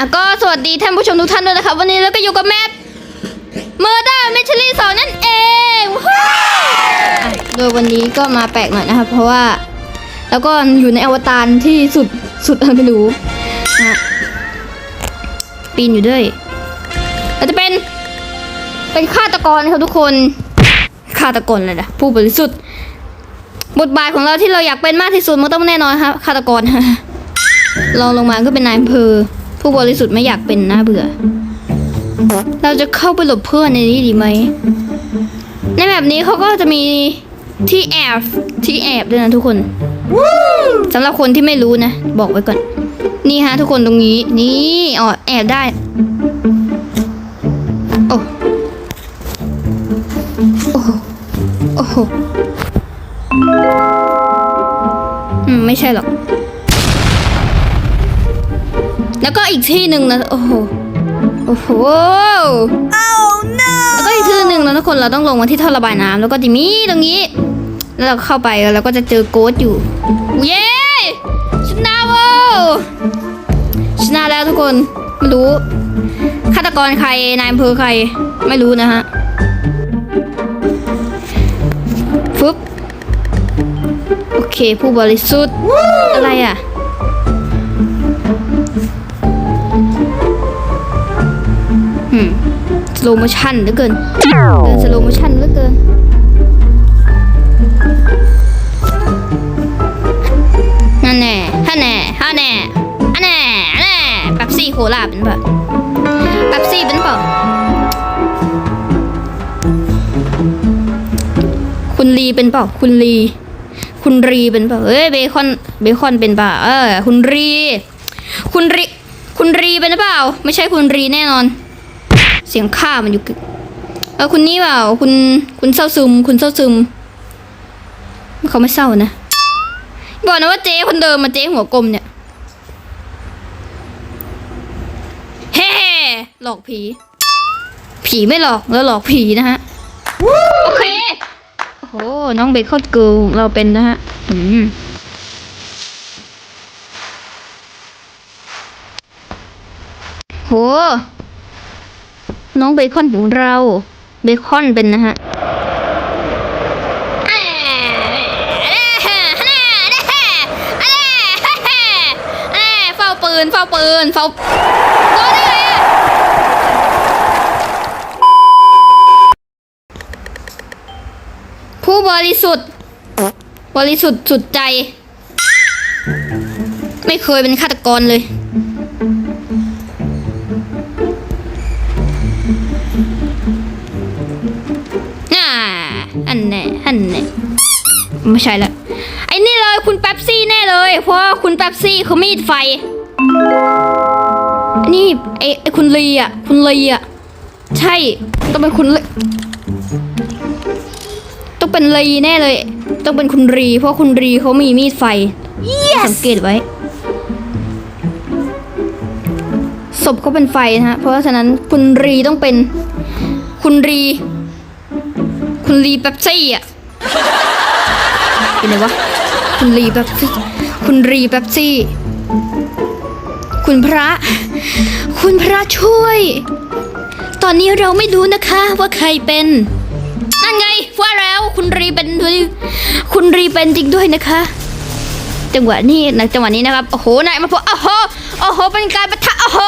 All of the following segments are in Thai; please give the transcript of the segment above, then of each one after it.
อะก็สวัสดีท่านผู้ชมทุกท่านด้วยนะครับ วันนี้เราก็อยู่กับแมปเมอร์ด้าเมชลี่สองนั่นเองโดยวันนี้ก็มาแปลกหน่อยนะครับ เพราะว่า แล้วก็อยู่ในอวตารที่สุดสุดอะไรไม่รู้นะฮะปีนอยู่ด้วยเราจะเป็น เป็นฆาตกรนะครับทุกคนฆาตกรเลยนะผู้บริสุทธิ์บทบาทของเราที่เราอยากเป็นมากที่สุดมันต้องแน่นอนครับฆาตกรลองลงมาก็เป็นนายอำเภอ ผู้บริสุทธิ์ไม่อยากเป็นน่าเบื่อ เราจะเข้าไปหลบเพื่อนในนี้ดีไหม ในแบบนี้เขาก็จะมีที่แอบที่แอบด้วยนะทุกคนสำหรับคนที่ไม่รู้นะ บอกไว้ก่อน นี่ฮะทุกคนตรงนี้ นี่อ๋อแอบได้โอ้โอ้โหโอ้โหอืมไม่ใช่หรอก แล้วก็อีกที่หนึ่งนะโอ้โหโอ้โหแล้วก็อีกที่หนึ่งนะทุกคนเราต้องลงมาที่ท่อระบายน้ำแล้วก็จะมีตรงนี้ แล้วเราเข้าไปแล้วก็จะเจอโกดอยู่เย้ชนะโว้ชนะแล้วทุกคนไม่รู้ฆาตกรใครนายอำเภอใครไม่รู้นะฮะฟึบโอเคผู้บริสุทธิ์อะไรอะ สโลโมชั่นเหลือเกิน เดินสโลโมชั่นเหลือเกิน นั่นแน่ฮันแน่ฮันแน่อันแน่อันแน่แป๊บซี่โคลาเป็นปะแป๊บซี่เป็นเปล่าคุณลีเป็นเปล่าคุณลี คุณรีเป็นเปล่าเอ้ยเบคอนเบคอนเป็นเปล่าเออคุณรี คุณรี คุณรีเป็นหรือเปล่า ไม่ใช่คุณรีแน่นอน เสียงข้ามันอยู่เออคุณนี่เปล่าคุณคุณเศร้าซึม คุณเศร้าซึมเขาไม่เศร้านะ บอกนะว่าเจ๊คนเดิมมาเจ๊หัวกลมเนี่ยเฮ้หลอกผี ผีไม่หลอกแล้วหลอกผีนะฮะโอเคโอ้โหน้องเบคอนเกิลเราเป็นนะฮะอืมโห น้องเบคอนของเรา เบคอนเป็นนะฮะเฝ้าปืนเฝ้าปืนเฝ้าโดนได้ไผู้บริสุทธิ์ บริสุทธิ์สุดใจ ไม่เคยเป็นฆาตกรเลย ไม่ใช่ละไอ้นี่เลยคุณแป๊บซี่แน่เลย เพราะว่าคุณแป๊บซี่เขามีดไฟอันนี่ไอ้ไอ้คุณลีอะ คุณลีอะ ใช่ ต้องเป็นคุณลีต้องเป็นลีแน่เลย ต้องเป็นคุณรี เพราะคุณรีเขามีมีดไฟสังเกตไว้ศพเขาเป็นไฟนะฮะ เพราะฉะนั้นคุณรีต้องเป็น คุณรี คุณลีแป๊บซี่อะ เป็นไงวะ คุณลีแป๊บซี่ คุณรีแป๊บซี่ คุณพระ คุณพระช่วย ตอนนี้เราไม่รู้นะคะว่าใครเป็น นั่นไงว่าแล้วคุณรีเป็นด้วยคุณรีเป็นจริงด้วยนะคะ จังหวะนี้นะจังหวะนี้นะครับ โอ้โห นายมาพบโอ้โห โอ้โห เป็นการปะทะ โอ้โห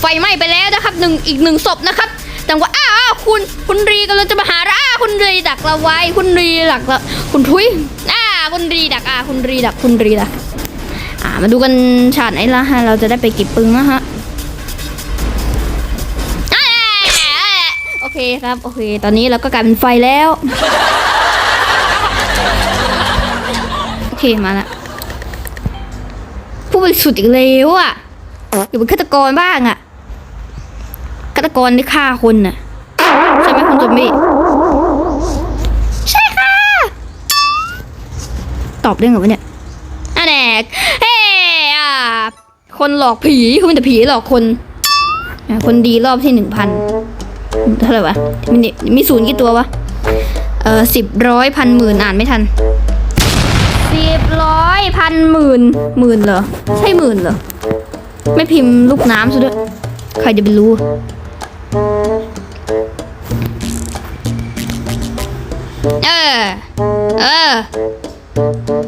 ไฟไหม้ไปแล้วนะครับหนึ่งอีกหนึ่งศพนะครับ แต่ว่าอ้าวคุณคุณรีกำลังจะมาหาเราอ้าคุณรีดักเราไว้ คุณรีดักเราคุณทุยอ้าคุณรีดักอ่าคุณรีดักคุณรีดักอ่ามาดูกันฉากไหนละฮะเราจะได้ไปเก็บปึงนะฮะโอเคครับโอเค ตอนนี้เราก็กลายเป็นไฟแล้วโอเคมาละผู้บริสุทธิ์อีกแล้วอะอยู่เป็นฆาตกรบ้างอะ ฆาตกรที่ฆ่าคนน่ะใช่ไหมคุณจอมบี้ใช่ค่ะ ตอบได้ไงวะไรเนี่ยอะแดกเฮ้อะคนหลอกผีเขาเป็นแต่ผีหลอกคนคนดีรอบที่หนึ่งพันเท่าไหร่วะมีมีศูนย์กี่ตัววะเออสิบร้อยพันหมื่นอ่านไม่ทันสิบร้อยพันหมื่นหมื่นเหรอ ใช่หมื่นเหรอ ไม่พิมพ์ลูกน้ำซะด้วย ใครจะไปรู้ เออ เออ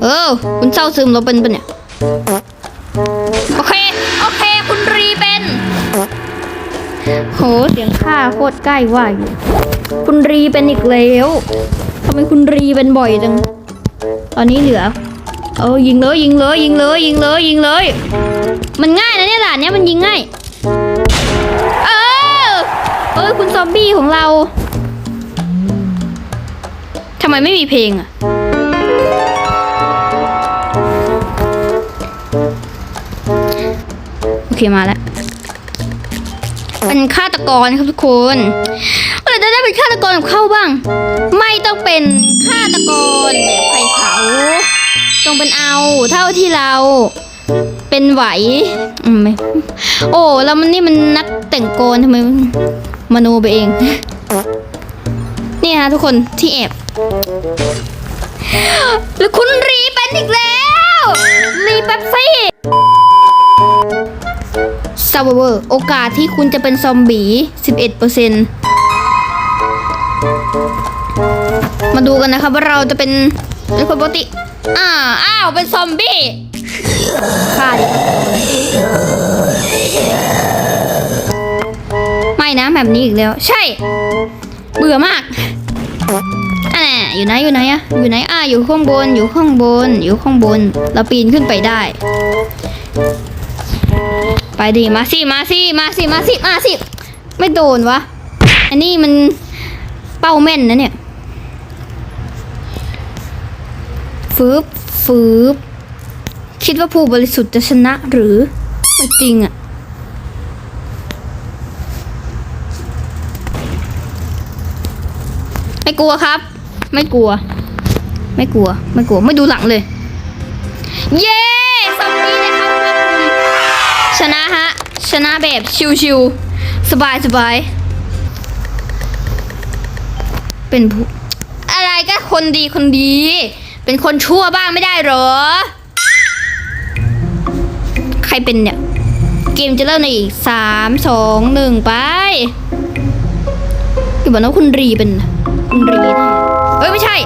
เออ คุณเศร้าซึมเราเป็นปะเนี่ย โอเค โอเค คุณรีเป็น โห เสียงข้าโคตรใกล้ว่าอยู่ คุณรีเป็นอีกแล้วทำไมคุณรีเป็นบ่อยจัง ตอนนี้เหลือ เออยิงเลยยิงเลยยิงเลยยิงเลยยิงเลย มันง่ายนะเนี่ยด่านเนี้ยมันยิงง่าย อ้ยคุณซอมบี้ของเราทำไมไม่มีเพลงอะโอเคมาแล้วเป็นฆาตกรครับทุกคนเร่จะได้เป็นฆาตกรกับเข้าบ้าง ไม่ต้องเป็นฆาตกรแบบไผ่เผาต้องเป็นเอาเท่าที่เราเป็นไหวอืมไม่โอ้ แล้วมันนี่มันนักแต่งโกนทำไม มันมโนไปเอง นี่ฮะทุกคนที่แอบแล้วคุณรีเป็นอีกแล้ว รีแป๊บซี่ซาวเวอร์โอกาสที่คุณจะเป็นซอมบี้11%มาดูกันนะครับว่าเราจะเป็นเป็นคนปกติอ่าอ้าว เป็นซอมบี้ฆ่าดิ นะแบบนี้อีกแล้ว ใช่ เบื่อมากอ่าอยู่ไหนอยู่ไหนอะอยู่ไหนอ่าอยู่ข้างบน อยู่ข้างบน อยู่ข้างบน เราปีนขึ้นไปได้ ไปดิมาสิมาสิมาสิมาสิมาสิไม่โดนวะ อันนี้มันเป้าแม่นนะเนี่ยฟืบฟืบคิดว่าผู้บริสุทธิ์จะชนะหรือไม่จริงอะ ไม่กลัวครับ ไม่กลัว ไม่กลัว ไม่กลัว ไม่ดูหลังเลย เย้ซอมบี้ได้เข้ามาคุมชนะฮะ ชนะแบบชิวๆสบายสบาย เป็นผู้อะไรก็คนดีคนดี เป็นคนชั่วบ้างไม่ได้หรอ ใครเป็นเนี่ย เกมจะเริ่มในอีกสามสองหนึ่งไปคือบอกว่าคุณรีเป็น คุณรีแน่เอ้ยไม่ใช่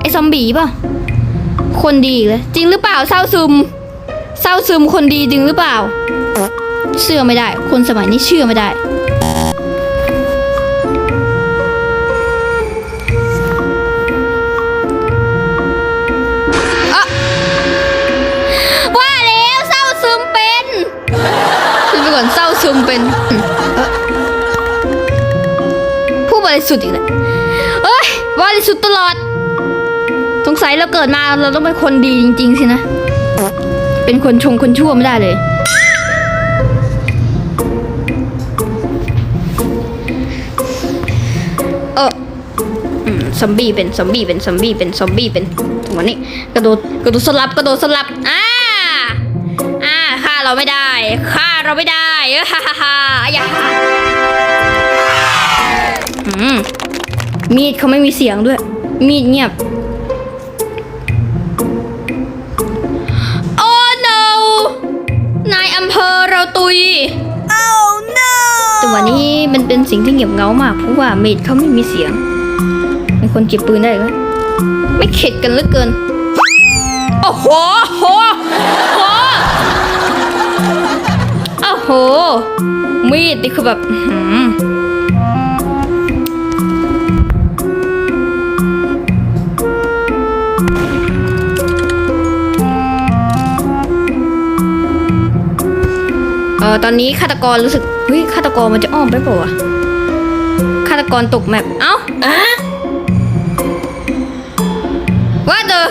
ไอ้ซอมบี้ป่ะ คนดีเลยจริงหรือเปล่าเศร้าซึม เศร้าซึมคนดีจริงหรือเปล่า เชื่อไม่ได้ คนสมัยนี้เชื่อไม่ได้อะว่าแล้วเศร้าซึมเป็นคือไปก่อนเศร้าซึมเป็นเอ๊ะผู้บริสุทธิ์อีกแล้ว เอ้ยบริสุทธิ์ตลอด สงสัยเราเกิดมาเราต้องเป็นคนดีจริง ๆ สินะ เป็นคนชงคนชั่วไม่ได้เลย เออซอมบี้เป็นซอมบี้เป็นซอมบี้เป็นซอมบี้เป็นถึงวันนี้กระโดดกระโดดสลับกระโดดสลับอ่าอ่าฆ่าเราไม่ได้ฆ่าเราไม่ได้ฮ่าฮ่าฮ่าอย่าอืม มีดเขาไม่มีเสียงด้วย มีดเงียบ โอ้ no นายอำเภอเราตุย Oh no! แต่วันนี้มันเป็นสิ่งที่เงียบเหงามากเพราะว่าเมดเขาไม่มีเสียงเป็นคนเก็บปืนได้ไหมไม่เข็ดกันเหลือเกิน โอ้โหโหโหโอ้โห มีดนี่คือแบบ เออตอนนี้ฆาตกรรู้สึกเฮ้ยฆาตกรมันจะอ้อมไปเปล่าวะฆาตกรตกแมปเอ้าว่าเดอ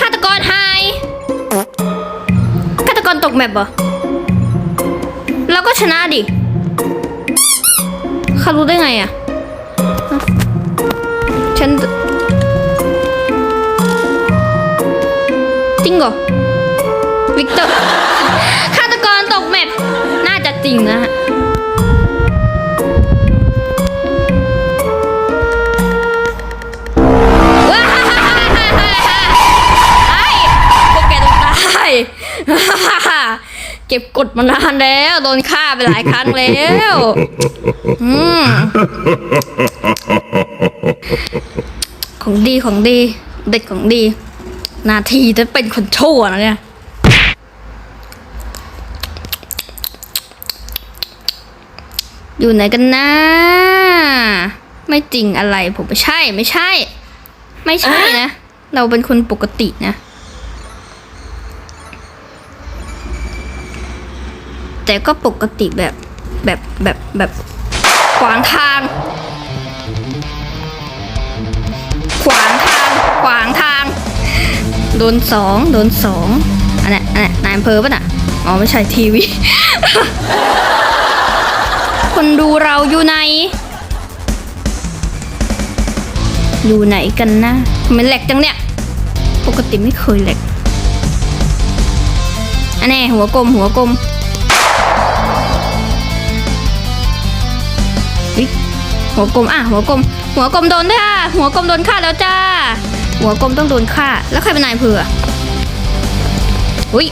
ฆาตกรหายฆาตกรตกแมปเหรอเราก็ชนะดิเขารู้ได้ไงอะฮะฉันจริงเหรอวิกเตอร์ ริงนะฮะว้ายไอ้พวกแกต้องตายเก็บกดมานานแล้ว โดนฆ่าไปหลายครั้งแล้วของดีของดี เด็ดของดี นาทีจะเป็นคนชั่วนะเนี่ย อยู่ไหนกันนะ ไม่จริงอะไรผมไม่ใช่ไม่ใช่ ไม่ใช่นะ เราเป็นคนปกตินะ แต่ก็ปกติแบบแบบแบบแบบขวางทาง ขวางทาง ขวางทาง โดนสองโดนสองอันนี้อันนี้นายอำเภอป่ะน่ะอ๋อไม่ใช่ทีวี คนดูเราอยู่ไหน อยู่ไหนกันนะทำไมแหลกจังเนี่ย ปกติไม่เคยแหลกอันนี้หัวกลมหัวกลมหัวกลมอะหัวกลมหัวกลมโดนด้วยอะหัวกลมโดนฆ่าแล้วจ้า หัวกลมต้องโดนฆ่า แล้วใครเป็นนายเภออะอุ้ย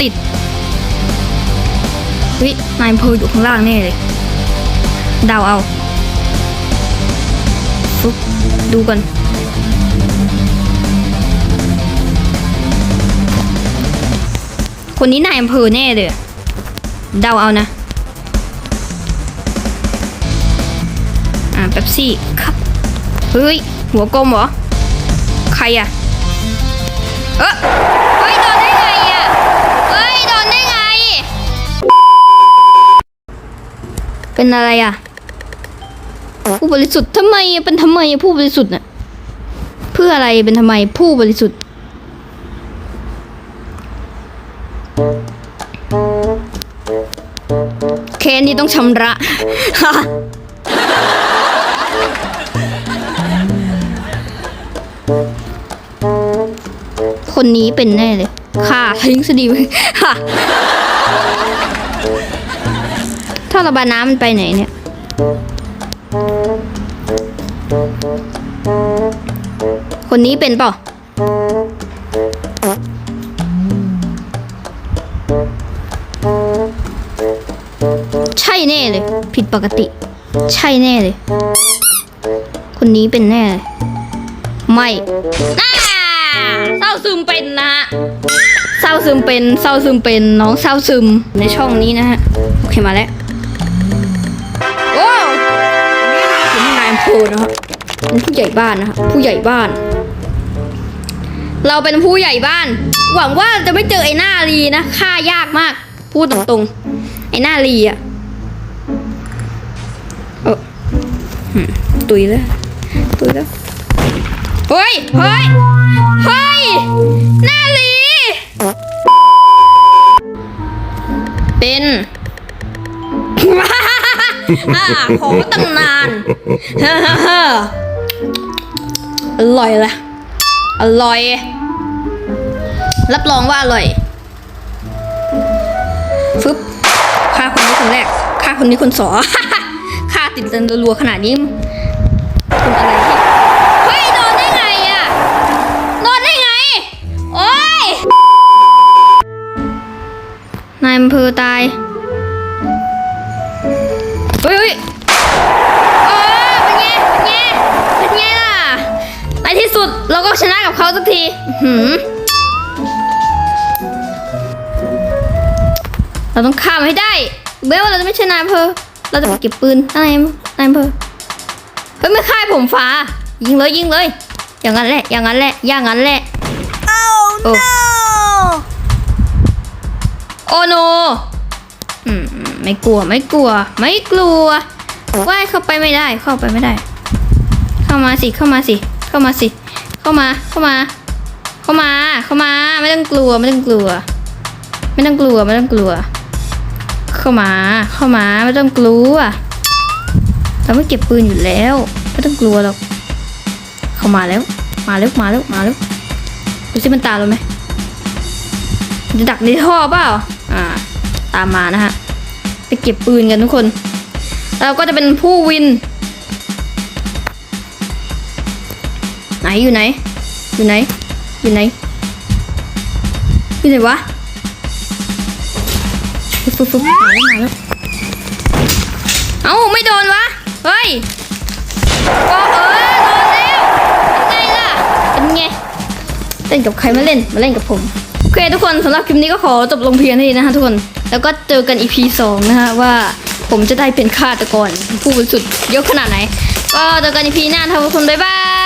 ติด อุ้ยนายอำเภออยู่ข้างล่างแน่เลยเดาเอาฟุ๊บดูกันคนนี้นายอำเภอแน่เลยเดาเอานะ อ่าเป๊ปซี่ครับ เฮ้ย หัวกลมเหรอ ใครอะเออ เป็นอะไรอะ ผู้บริสุทธิ์ทำไมอะเป็นทำไมผู้บริสุทธิ์น่ะเพื่ออะไรเป็นทำไมผู้บริสุทธิ์เคนนี่ต้องชำระคนนี้เป็นแน่เลย ค่ะทิ้งสดีค่ะ ถ้าระบายน้ำมันไปไหนเนี่ยคนนี้เป็นเปล่าใช่แน่เลย ผิดปกติ ใช่แน่เลย คนนี้เป็นแน่เลยไม่น่าเศร้าซึมเป็นนะฮะเศร้าซึมเป็นเศร้าซึมเป็นน้องเศร้าซึมในช่องนี้นะฮะโอเคมาแล้วำเภอนะครับเป็นผู้ใหญ่บ้านนะครับผู้ใหญ่บ้าน เราเป็นผู้ใหญ่บ้าน หวังว่าจะไม่เจอไอ้หน้าลีนะฆ่ายากมาก พูดตรงๆ ไอ้หน้าลีอะเออตุยแล้วตุยแล้วเฮ้ยเฮ้ยเฮ้ยหน้าลีเป็น อ่าขอตั้งนานอร่อยลยอร่อย รับรองว่าอร่อยฟึบฆ่าคนนี้คนแรกฆ่าคนนี้คนสองฆ่าติดกันรัวขนาดนี้คุณอะไรที่เฮ้ยโดนได้ไงอะโดนได้ไง โอ้ยนายอำเภอตาย เราก็ชนะกับเขาสักทีอื้อหือเราต้องข้ามให้ได้แม้ว่าเราจะไม่ใช่นายอำเภอเราจะไปเก็บปืนนายนายอำเภอเฮ้ยไม่ค่ายผมฟ้า ยิงเลยยิงเลย อย่างนั้นแหละ อย่างนั้นแหละ อย่างนั้นแหละ Oh Oh. no! โอโนอืมไม่กลัวไม่กลัว ไม่กลัวว่ายเข้าไปไม่ได้เข้าไปไม่ได้ เข้ามาสิเข้ามาสิ เข้ามาสิ เข้ามา เข้ามา เข้ามา เข้ามา ไม่ต้องกลัว ไม่ต้องกลัว ไม่ต้องกลัว ไม่ต้องกลัว เข้ามา เข้ามา ไม่ต้องกลัว เราไม่เก็บปืนอยู่แล้ว ไม่ต้องกลัวหรอก เข้ามาแล้ว มาแล้ว มาแล้ว มาแล้ว ดูสิมันตามเราไหมจะดักในท่อเปล่า อ่า ตามมานะฮะ ไปเก็บปืนกันทุกคน เราก็จะเป็นผู้วิน นอยู่ไหน อยู่ไหน อยู่ไหน อยู่ไหนวะฟึบฟึบฟึบมาแล้วมาแล้วเอ้าไม่โดนวะ เฮ้ยก็เออโดนแล้วเป็นไงล่ะ เป็นไง เล่นกับใครมาเล่น มาเล่นกับผม โอเคทุกคนสำหรับคลิปนี้ก็ขอจบลงเพียงเท่านี้นะคะทุกคน แล้วก็เจอกัน EP 2 นะฮะว่าผมจะได้เป็นฆาตกรผู้บริสุทธิ์เยอะขนาดไหน ก็เจอกัน EP หน้าท่านบ๊ายบาย